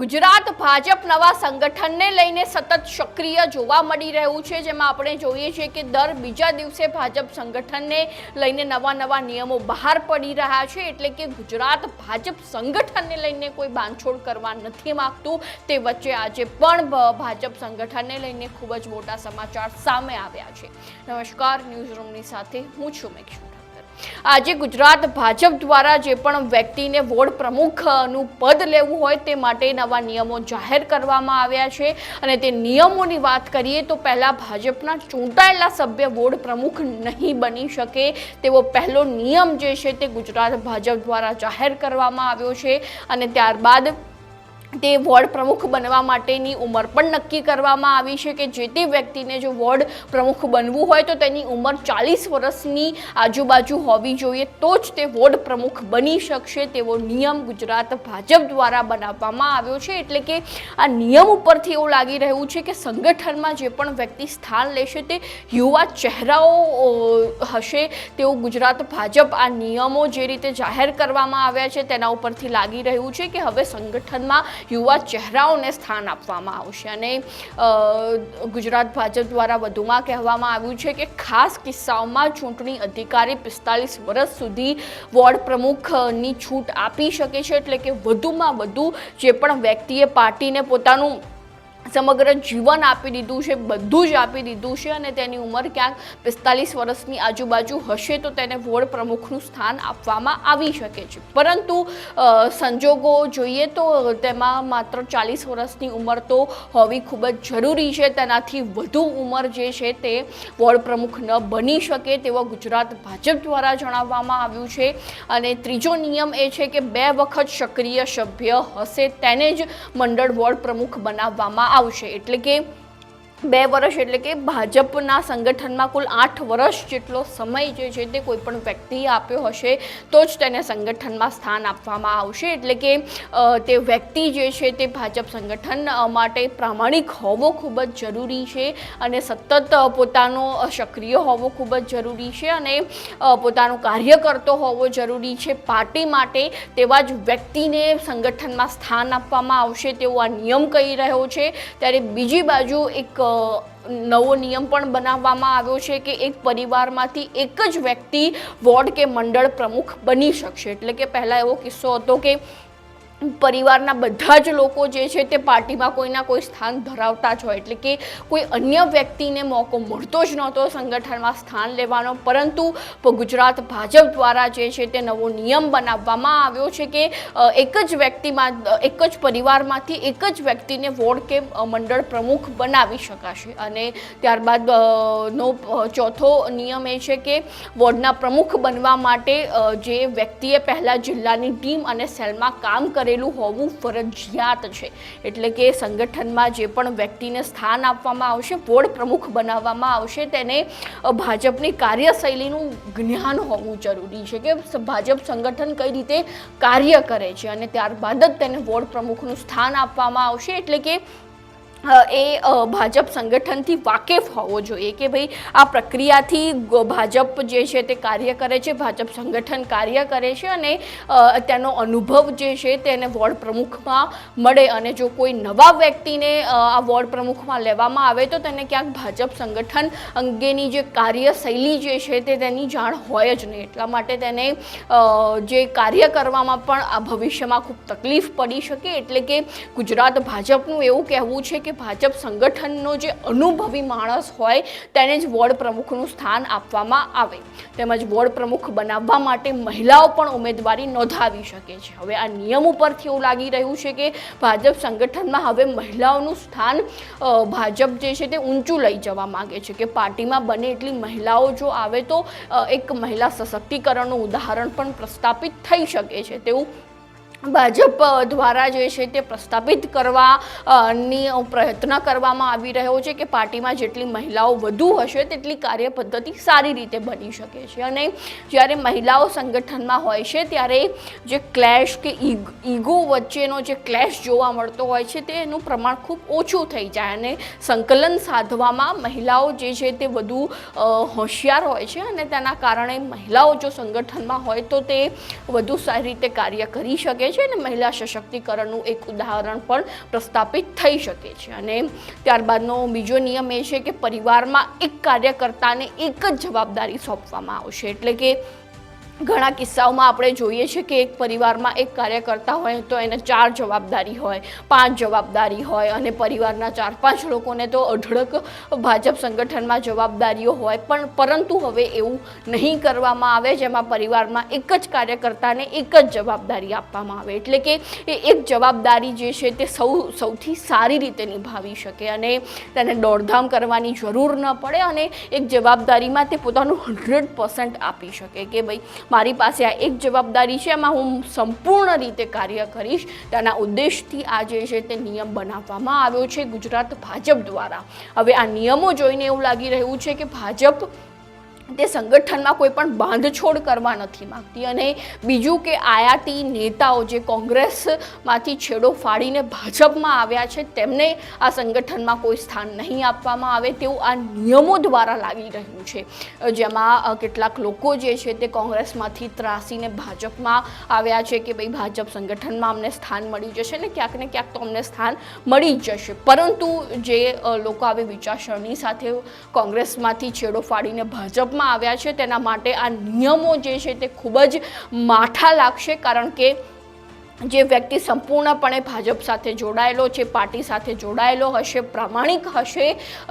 ગુજરાત ભાજપ નવા સંગઠનને લઈને સતત સક્રિય જોવા મળી રહ્યું છે, જેમાં આપણે જોઈએ છીએ કે દર બીજા દિવસે ભાજપ સંગઠનને લઈને નવા નવા નિયમો બહાર પડી રહ્યા છે, એટલે કે ગુજરાત ભાજપ સંગઠનને લઈને કોઈ બાંધછોડ કરવા નથી માંગતું. તે વચ્ચે આજે પણ ભાજપ સંગઠનને લઈને ખૂબ જ મોટા સમાચાર સામે આવ્યા છે. નમસ્કાર, ન્યૂઝ રૂમની સાથે હું છું મેક્ષુ આજે ગુજરાત ભાજપ દ્વારા જે પણ વ્યક્તિને વોર્ડ પ્રમુખનું પદ લેવું હોય તે માટે નવા નિયમો જાહેર કરવામાં આવ્યા છે. અને તે નિયમોની વાત કરીએ તો પહેલાં ભાજપના ચૂંટાયેલા સભ્ય વોર્ડ પ્રમુખ નહીં બની શકે તેવો પહેલો નિયમ જે છે તે ગુજરાત ભાજપ દ્વારા જાહેર કરવામાં આવ્યો છે. અને ત્યારબાદ તે વોર્ડ પ્રમુખ બનવા માટેની ઉંમર પણ નક્કી કરવામાં આવી છે કે જે તે વ્યક્તિને જો વોર્ડ પ્રમુખ બનવું હોય તો તેની ઉંમર ચાલીસ વર્ષની આજુબાજુ હોવી જોઈએ. તો જ તે વોર્ડ પ્રમુખ બની શકશે તેવો નિયમ ગુજરાત ભાજપ દ્વારા બનાવવામાં આવ્યો છે. એટલે કે આ નિયમ ઉપરથી એવું લાગી રહ્યું છે કે સંગઠનમાં જે પણ વ્યક્તિ સ્થાન લેશે તે યુવા ચહેરાઓ હશે. તેવું ગુજરાત ભાજપ આ નિયમો જે રીતે જાહેર કરવામાં આવ્યા છે તેના ઉપરથી લાગી રહ્યું છે કે હવે સંગઠનમાં યુવા ચહેરાઓને સ્થાન આપવામાં આવશે અને ગુજરાત ભાજપ દ્વારા વધુમાં કહેવામાં આવ્યું છે કે ખાસ કિસ્સાઓમાં ચૂંટણી અધિકારી પિસ્તાલીસ વર્ષ સુધી વોર્ડ પ્રમુખની છૂટ આપી શકે છે એટલે કે વધુમાં વધુ જે પણ વ્યક્તિએ પાર્ટીને પોતાનું સમગ્ર જીવન આપી દીધું છે, બધું જ આપી દીધું છે અને તેની ઉંમર ક્યાંક પિસ્તાલીસ વર્ષની આજુબાજુ હશે તો તેને વોર્ડ પ્રમુખનું સ્થાન આપવામાં આવી શકે છે. પરંતુ સંજોગો જોઈએ તો તેમાં માત્ર ચાલીસ વર્ષની ઉંમર તો હોવી ખૂબ જ જરૂરી છે. તેનાથી વધુ ઉંમર જે છે તે વોર્ડ પ્રમુખ ન બની શકે તેવો ગુજરાત ભાજપ દ્વારા જણાવવામાં આવ્યું છે. અને ત્રીજો નિયમ એ છે કે બે વખત સક્રિય સભ્ય હશે તેને જ મંડળ વોર્ડ પ્રમુખ બનાવવામાં આવશે. એટલે કે બે વર્ષ એટલે કે ભાજપના સંગઠનમાં કુલ આઠ વર્ષ જેટલો સમય જે છે તે કોઈ પણ વ્યક્તિએ આપ્યો હશે, તો જ તેને સંગઠનમાં સ્થાન આપવામાં આવશે. એટલે કે તે વ્યક્તિ જે છે તે ભાજપ સંગઠન માટે પ્રામાણિક હોવો ખૂબ જ જરૂરી છે અને સતત પોતાનો સક્રિય હોવો ખૂબ જ જરૂરી છે અને પોતાનું કાર્ય કરતો હોવો જરૂરી છે. પાર્ટી માટે તેવા જ વ્યક્તિને સંગઠનમાં સ્થાન આપવામાં આવશે તેવો આ નિયમ કહી રહ્યો છે. ત્યારે બીજી બાજુ એક નવો નિયમ પણ બનાવવામાં આવ્યો છે કે એક પરિવારમાંથી એક જ વ્યક્તિ વોર્ડ કે મંડળ પ્રમુખ બની શકશે. એટલે કે પહેલાં એવો કિસ્સો હતો કે પરિવારના બધા જ લોકો જે છે તે પાર્ટીમાં કોઈના કોઈ સ્થાન ધરાવતા જ હોય. એટલે કે કોઈ અન્ય વ્યક્તિને મોકો મળતો જ નહોતો સંગઠનમાં સ્થાન લેવાનો. પરંતુ ગુજરાત ભાજપ દ્વારા જે છે તે નવો નિયમ બનાવવામાં આવ્યો છે કે એક જ વ્યક્તિમાં, એક જ પરિવારમાંથી એક જ વ્યક્તિને વોર્ડ કે મંડળ પ્રમુખ બનાવી શકાશે. અને ત્યારબાદ નો ચોથો નિયમ એ છે કે વોર્ડના પ્રમુખ બનવા માટે જે વ્યક્તિએ પહેલાં જિલ્લાની ટીમ અને સેલમાં કામ કરેલું હોવું ફરજિયાત છે. એટલે કે સંગઠનમાં જે પણ વ્યક્તિને સ્થાન આપવામાં આવશે વોર્ડ પ્રમુખ બનાવવામાં આવશે, તેને ભાજપની કાર્યશૈલીનું જ્ઞાન હોવું જરૂરી છે કે ભાજપ સંગઠન કઈ રીતે કાર્ય કરે છે અને ત્યારબાદ જ તેને વોર્ડ પ્રમુખનું સ્થાન આપવામાં આવશે. એટલે કે એ ભાજપ સંગઠનથી વાકેફ હોવો જોઈએ કે ભાઈ આ પ્રક્રિયાથી ભાજપ જે છે તે કાર્ય કરે છે, ભાજપ સંગઠન કાર્ય કરે છે અને તેનો અનુભવ જે છે તેને વોર્ડ પ્રમુખમાં મળે અને જો કોઈ નવા વ્યક્તિને આ વોર્ડ પ્રમુખમાં લેવામાં આવે તો તેને ક્યાંક ભાજપ સંગઠન અંગેની જે કાર્યશૈલી જે છે તે તેની જાણ હોય જ નહીં. એટલા માટે તેને જે કાર્ય કરવામાં પણ આ ભવિષ્યમાં ખૂબ તકલીફ પડી શકે એટલે કે ગુજરાત ભાજપનું એવું કહેવું છે કે ભાજપ સંગઠનનો જે અનુભવી માણસ હોય તેને જ વોર્ડ પ્રમુખનું સ્થાન આપવામાં આવે. તેમજ વોર્ડ પ્રમુખ બનાવવા માટે મહિલાઓ પણ ઉમેદવારી નોંધાવી શકે છે. હવે આ નિયમ ઉપરથી એવું લાગી રહ્યું છે કે ભાજપ સંગઠનમાં હવે મહિલાઓનું સ્થાન ભાજપ જે છે તે ઊંચું લઈ જવા માગે છે કે પાર્ટીમાં બને એટલી મહિલાઓ જો આવે તો એક મહિલા સશક્તિકરણનું ઉદાહરણ પણ પ્રસ્થાપિત થઈ શકે છે. તેવું ભાજપ દ્વારા જે છે તે પ્રસ્થાપિત કરવા ની પ્રયત્ન કરવામાં આવી રહ્યો છે કે પાર્ટીમાં જેટલી મહિલાઓ વધુ હશે, તેટલી કાર્ય પદ્ધતિ સારી રીતે બની શકે છે. અને જ્યારે મહિલાઓ સંગઠનમાં હોય છે, ત્યારે જે ક્લેશ કે ઈગ- વચ્ચેનો જે ક્લેશ જોવા મળતો હોય છે, તેનું પ્રમાણ ખૂબ ઓછું થઈ જાય અને સંકલન સાધવામાં મહિલાઓ જે છે તે વધુ હોશિયાર હોય છે અને તેના કારણે મહિલાઓ જો સંગઠનમાં હોય તો તે વધુ સારી રીતે કાર્ય કરી શકે છે અને મહિલા સશક્તિકરણનું એક ઉદાહરણ પણ પ્રસ્થાપિત થઈ શકે છે. અને ત્યારબાદનો બીજો નિયમ એ છે કે પરિવારમાં એક કાર્યકર્તાને એક જ જવાબદારી સોંપવામાં આવશે. એટલે કે ઘણા કિસ્સાઓમાં આપણે જોઈએ છીએ કે એક પરિવારમાં એક કાર્યકર્તા હોય તો એને ચાર જવાબદારી હોય, પાંચ જવાબદારી હોય અને પરિવારના ચાર પાંચ લોકોને તો અઢળક ભાજપ સંગઠનમાં જવાબદારીઓ હોય. પણ પરંતુ હવે એવું નહીં કરવામાં આવે જેમાં પરિવારમાં એક જ કાર્યકર્તાને એક જ જવાબદારી આપવામાં આવે. એટલે કે એ એક જવાબદારી જે છે તે સૌ, સૌથી સારી રીતે નિભાવી શકે અને તેને દોડધામ કરવાની જરૂર ન પડે અને એક જવાબદારીમાં તે પોતાનું હંડ્રેડ પર્સન્ટ આપી શકે કે ભાઈ મારી પાસે આ એક જવાબદારી છે, એમાં હું સંપૂર્ણ રીતે કાર્ય કરીશ. તેના ઉદ્દેશથી આ જે છે તે નિયમ બનાવવામાં આવ્યો છે ગુજરાત ભાજપ દ્વારા. હવે આ નિયમો જોઈને એવું લાગી રહ્યું છે કે ભાજપ તે સંગઠનમાં કોઈ પણ બાંધછોડ કરવા નથી માગતી અને બીજું કે આયાતી નેતાઓ જે કોંગ્રેસમાંથી છેડો ફાડીને ભાજપમાં આવ્યા છે, તેમને આ સંગઠનમાં કોઈ સ્થાન નહીં આપવામાં આવે તેવું આ નિયમો દ્વારા લાગી રહ્યું છે. જેમાં કેટલાક લોકો જે છે તે કોંગ્રેસમાંથી ત્રાસીને ભાજપમાં આવ્યા છે કે ભાઈ ભાજપ સંગઠનમાં અમને સ્થાન મળી જશે ને ક્યાંક ને ક્યાંક તો અમને સ્થાન મળી જ જશે. પરંતુ જે લોકો આવી વિચારસરણી સાથે કોંગ્રેસમાંથી છેડો ફાડીને ભાજપમાં આવ્યા છે. તેના માટે આ નિયમો જે છે તે ખૂબ જ માઠા લાગશે કારણ કે જે વ્યક્તિ સંપૂર્ણપણે ભાજપ સાથે જોડાયેલો છે, પાર્ટી સાથે જોડાયેલો હશે, પ્રામાણિક હશે,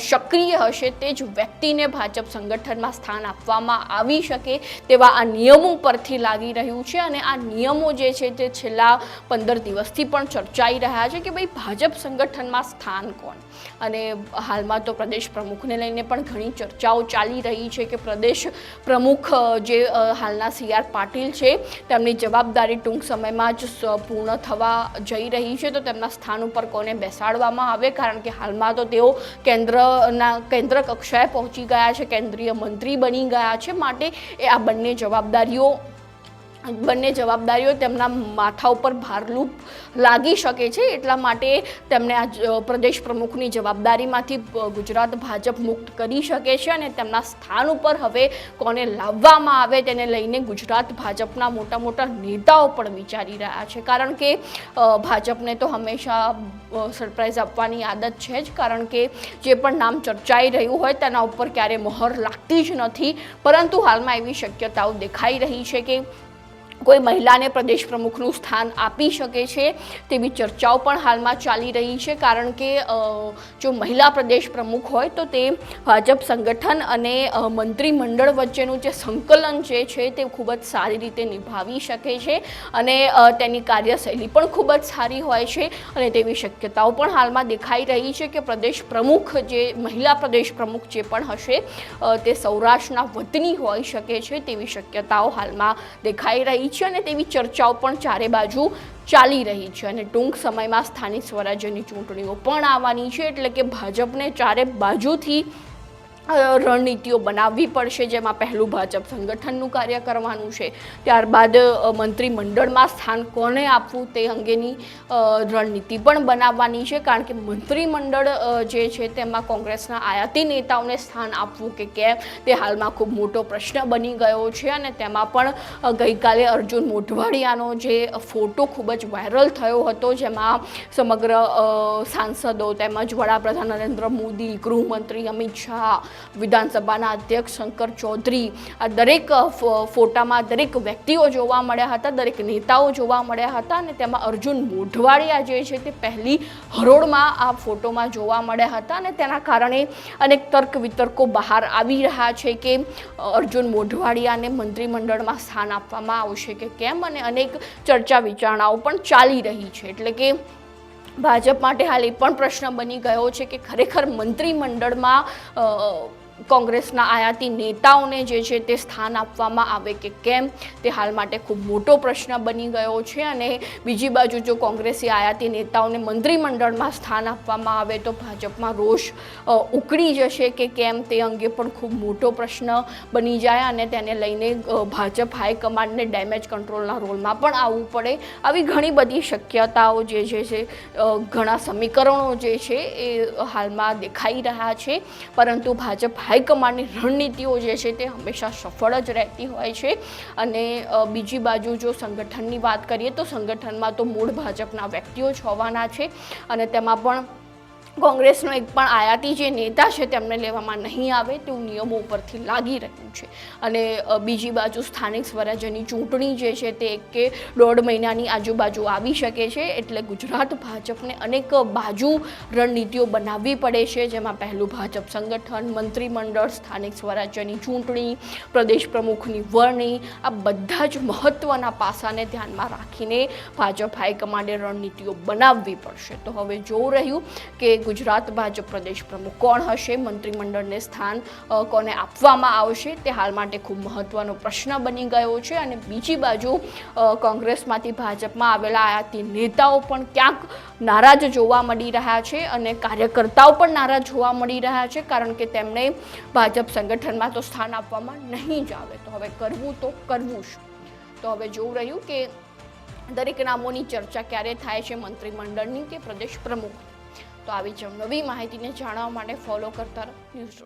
સક્રિય હશે, તે જ વ્યક્તિને ભાજપ સંગઠનમાં સ્થાન આપવામાં આવી શકે તેવા આ નિયમો પરથી લાગી રહ્યું છે અને આ નિયમો જે છે તે છેલ્લા પંદર દિવસથી પણ ચર્ચાઈ રહ્યા છે કે ભાઈ ભાજપ સંગઠનમાં સ્થાન કોણ? અને હાલમાં તો પ્રદેશ પ્રમુખને લઈને પણ ઘણી ચર્ચાઓ ચાલી રહી છે કે પ્રદેશ પ્રમુખ જે હાલના સી આર પાટીલ છે, તેમની જવાબદારી ટૂંક સમયમાં જ પૂર્ણ થવા જઈ રહી છે, તો તેમના સ્થાન ઉપર કોને બેસાડવામાં આવે? કારણ કે હાલમાં તો તેઓ કેન્દ્રના કેન્દ્ર કક્ષાએ પહોંચી ગયા છે, કેન્દ્રીય મંત્રી બની ગયા છે. માટે એ આ બંને જવાબદારીઓ બંને જવાબદારીઓ તેમના માથા ઉપર ભારરૂપ લાગી શકે છે એટલા માટે તેમને આ પ્રદેશ પ્રમુખની જવાબદારીમાંથી ગુજરાત ભાજપ મુક્ત કરી શકે છે અને તેમના સ્થાન ઉપર હવે કોને લાવવામાં આવે તેને લઈને ગુજરાત ભાજપના મોટા મોટા નેતાઓ પણ વિચારી રહ્યા છે. કારણ કે ભાજપને તો હંમેશા સરપ્રાઈઝ આપવાની આદત છે જ. કારણ કે જે પણ નામ ચર્ચાઈ રહ્યું હોય તેના ઉપર ક્યારે મહોર લાગતી જ નથી. પરંતુ હાલમાં એવી શક્યતાઓ દેખાઈ રહી છે કે કોઈ મહિલાને પ્રદેશ પ્રમુખનું સ્થાન આપી શકે છે તેવી ચર્ચાઓ પણ હાલમાં ચાલી રહી છે કારણ કે જો મહિલા પ્રદેશ પ્રમુખ હોય તો તે ભાજપ સંગઠન અને મંત્રીમંડળ વચ્ચેનું જે સંકલન જે છે તે ખૂબ જ સારી રીતે નિભાવી શકે છે અને તેની કાર્યશૈલી પણ ખૂબ જ સારી હોય છે અને તેવી શક્યતાઓ પણ હાલમાં દેખાઈ રહી છે કે પ્રદેશ પ્રમુખ જે, મહિલા પ્રદેશ પ્રમુખ જે પણ હશે તે સૌરાષ્ટ્રના વતની હોઈ શકે છે તેવી શક્યતાઓ હાલમાં દેખાઈ રહી છે અને તેવી ચર્ચાઓ પણ ચારે બાજુ ચાલી રહી છે અને ટૂંક સમયમાં સ્થાનિક સ્વરાજ્યની ચૂંટણીઓ પણ આવવાની છે એટલે કે ભાજપને ચારે બાજુથી રણનીતિઓ બનાવવી પડશે, જેમાં પહેલું ભાજપ સંગઠનનું કાર્ય કરવાનું છે. ત્યારબાદ મંત્રીમંડળમાં સ્થાન કોને આપવું તે અંગેની રણનીતિ પણ બનાવવાની છે. કારણ કે મંત્રીમંડળ જે છે તેમાં કોંગ્રેસના આયાતી નેતાઓને સ્થાન આપવું કે કેમ, તે હાલમાં ખૂબ મોટો પ્રશ્ન બની ગયો છે. અને તેમાં પણ ગઈકાલે અર્જુન મોઢવાડિયાનો જે ફોટો ખૂબ જ વાયરલ થયો હતો, જેમાં સમગ્ર સાંસદો તેમજ વડાપ્રધાન નરેન્દ્ર મોદી, ગૃહમંત્રી અમિત શાહ વિધાનસભાના અધ્યક્ષ શંકર ચૌધરી. આ દરેક ફોટામાં દરેક વ્યક્તિઓ જોવા મળ્યા હતા, દરેક નેતાઓ જોવા મળ્યા હતા અને તેમાં અર્જુન મોઢવાડિયા જે છે તે પહેલી હરોળમાં આ ફોટોમાં જોવા મળ્યા હતા અને તેના કારણે અનેક તર્ક વિતર્કો બહાર આવી રહ્યા છે કે અર્જુન મોઢવાડિયાને મંત્રીમંડળમાં સ્થાન આપવામાં આવશે કે કેમ અને અનેક ચર્ચા વિચારણાઓ પણ ચાલી રહી છે. એટલે કે ભાજપ માટે હાલ એ પણ પ્રશ્ન બની ગયો છે કે ખરેખર મંત્રીમંડળમાં કોંગ્રેસના આયાતી નેતાઓને જે છે તે સ્થાન આપવામાં આવે કે કેમ, તે હાલ માટે ખૂબ મોટો પ્રશ્ન બની ગયો છે અને બીજી બાજુ જો કોંગ્રેસી આયાતી નેતાઓને મંત્રીમંડળમાં સ્થાન આપવામાં આવે તો ભાજપમાં રોષ ઉકળી જશે કે કેમ તે અંગે પણ ખૂબ મોટો પ્રશ્ન બની જાય અને તેને લઈને ભાજપ હાઈકમાન્ડને ડેમેજ કંટ્રોલના રોલમાં પણ આવવું પડે આવી ઘણી બધી શક્યતાઓ જે છે ઘણા સમીકરણો જે છે એ હાલમાં દેખાઈ રહ્યા છે. પરંતુ ભાજપ હાઈકમાન્ડની રણનીતિઓ જે છે તે હંમેશા સફળ જ રહેતી હોય છે. અને બીજી બાજુ જો સંગઠનની વાત કરીએ તો સંગઠનમાં તો મૂળ ભાજપના વ્યક્તિઓ જ હોવાના છે. અને તેમાં પણ કોંગ્રેસનો એક પણ આયાતી જે નેતા છે તેમને લેવામાં નહીં આવે તેવું નિયમો ઉપરથી લાગી રહ્યું છે. અને બીજી બાજુ સ્થાનિક સ્વરાજ્યની ચૂંટણી જે છે તે એક કે દોઢ મહિનાની આજુબાજુ આવી શકે છે એટલે ગુજરાત ભાજપને અનેક બાજુ રણનીતિઓ બનાવવી પડે છે. જેમાં પહેલું ભાજપ સંગઠન, મંત્રીમંડળ, સ્થાનિક સ્વરાજ્યની ચૂંટણી, પ્રદેશ પ્રમુખની વરણી, આ બધા જ મહત્ત્વના પાસાને ધ્યાનમાં રાખીને ભાજપ હાઈકમાન્ડે રણનીતિઓ બનાવવી પડશે. તો હવે જોવું રહ્યું કે ગુજરાત ભાજપ પ્રદેશ પ્રમુખ કોણ હશે? મંત્રીમંડળને સ્થાન કોને આપવામાં આવશે? તે હાલ માટે ખૂબ મહત્ત્વનો પ્રશ્ન બની ગયો છે અને બીજી બાજુ કોંગ્રેસમાંથી ભાજપમાં આવેલા આયાતી નેતાઓ પણ ક્યાંક નારાજ જોવા મળી રહ્યા છે અને કાર્યકર્તાઓ પણ નારાજ જોવા મળી રહ્યા છે કારણ કે તેમને ભાજપ સંગઠનમાં તો સ્થાન આપવામાં નહીં જ આવે. તો હવે કરવું તો કરવું શું તો હવે જોવું રહ્યું કે દરેક નામોની ચર્ચા ક્યારે થાય છે મંત્રીમંડળની કે પ્રદેશ પ્રમુખ તો આવી જ નવી માહિતીને જાણવા માટે ફોલો કરતા ન્યૂઝ